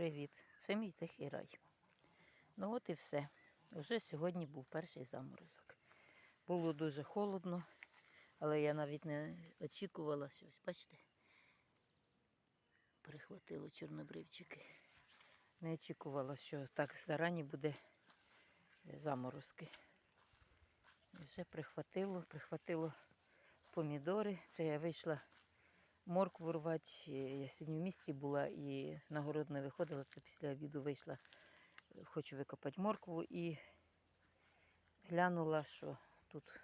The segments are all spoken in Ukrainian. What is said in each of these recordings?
Привіт! Це мій тихий рай. Ну от і все. Уже сьогодні був перший заморозок. Було дуже холодно, але я навіть не очікувала щось. Бачите? Перехватило чорнобривчики. Не очікувала, що так зарані буде заморозки. Вже прихватило, прихватило помідори. Це я вийшла моркву рвати. Я сьогодні в місті була і на город не виходила. Це після обіду вийшла. Хочу викопати моркву і глянула, що тут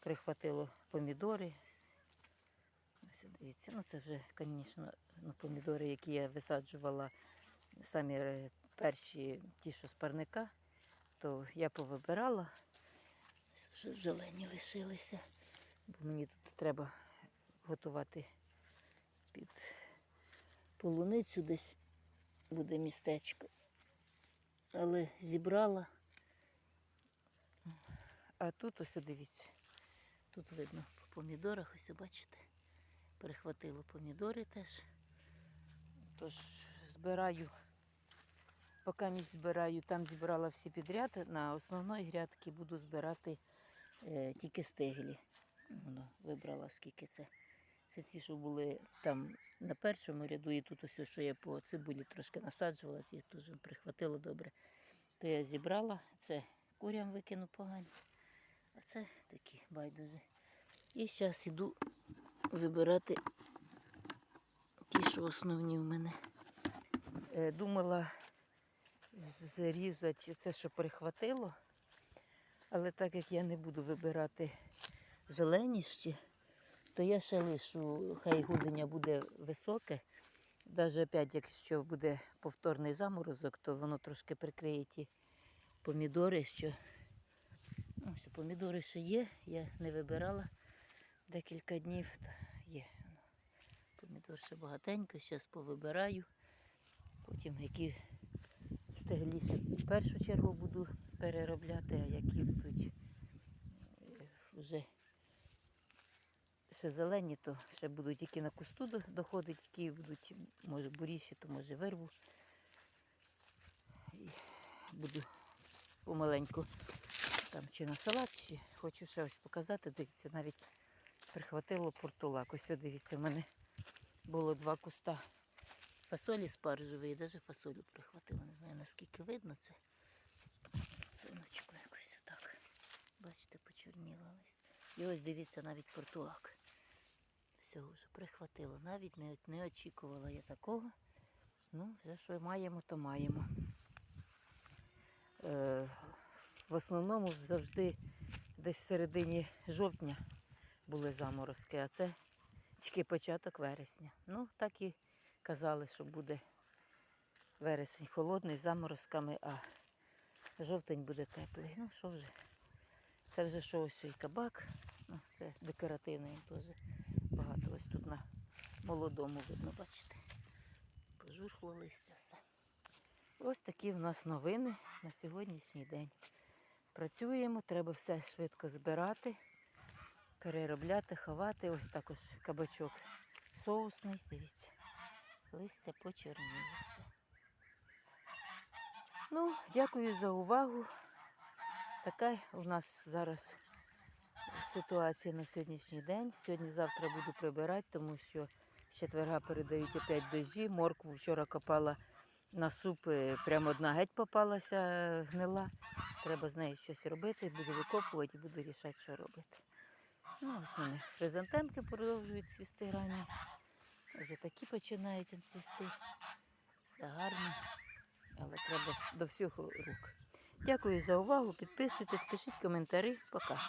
прихватило помідори. Ось дивіться, ну це вже, звісно, ну, помідори, які я висаджувала самі е, перші ті, що з парника, то я повибирала. Вже зелені лишилися, бо мені тут треба готувати під полуницю десь буде містечко. Але зібрала. А тут ось дивіться. Тут видно по помідорах, ось бачите, перехватило помідори теж. Тож збираю, поки місць збираю, там зібрала всі підряд, на основної грядки буду збирати е, тільки стеглі. Вибрала скільки це. Це ті, що були там на першому ряду, і тут ось, що я по цибулі трошки насаджувала, ці теж прихватило добре. То я зібрала, це курям викину погані, а це такі байдуже. І зараз іду вибирати ті, що основні в мене. Е, Думала зрізати це, що прихватило, але так як я не буду вибирати зелені ще, то я ще лишу, хай гудення буде високе. Навіть опять, якщо буде повторний заморозок, то воно трошки прикриє ті помідори, що ну, що помідори ще є, я не вибирала декілька днів. То є. Помідор ще багатенько, зараз повибираю. Потім які стегліші в першу чергу буду переробляти, а які будуть е, вже ще зелені, то ще будуть які на кусту до- доходить, які будуть, може, буріші, то може вирву. І буду помаленьку там чи на салат, чи хочу ще ось показати. Дивіться, навіть прихватило портулак. Ось дивіться, в мене було два куста фасолі спаржевої, навіть фасолю прихватило. Не знаю наскільки видно це. Сонечко якось отак. Бачите, почорніла лист. І ось дивіться навіть портулак. Все вже прихватило. Навіть не, не очікувала я такого. Ну, вже що маємо, то маємо. Е, в основному завжди десь в середині жовтня були заморозки, а це тільки початок вересня. Ну, так і казали, що буде вересень холодний з заморозками, а жовтень буде теплий. Ну, що вже? Це вже що ось і кабак. Ну, це декоративний теж багато. Ось тут на молодому видно, бачите. Пожухло листя все. Ось такі в нас новини на сьогоднішній день. Працюємо, треба все швидко збирати, переробляти, ховати. Ось також кабачок соусний, дивіться. Листя почорнілося. Ну, дякую за увагу. Така у нас зараз ситуація на сьогоднішній день. Сьогодні-завтра буду прибирати, тому що з четверга передають опять дожі. Моркву вчора копала на суп, е, прямо одна геть попалася е, гнила. Треба з нею щось робити, буду викопувати і буду рішати, що робити. Ну, ось мене хризантемки продовжують цвісти ранні. Вже такі починають цвісти. Все гарно, але треба до всього рук. Дякую за увагу. Підписуйтесь, пишіть коментарі. Пока.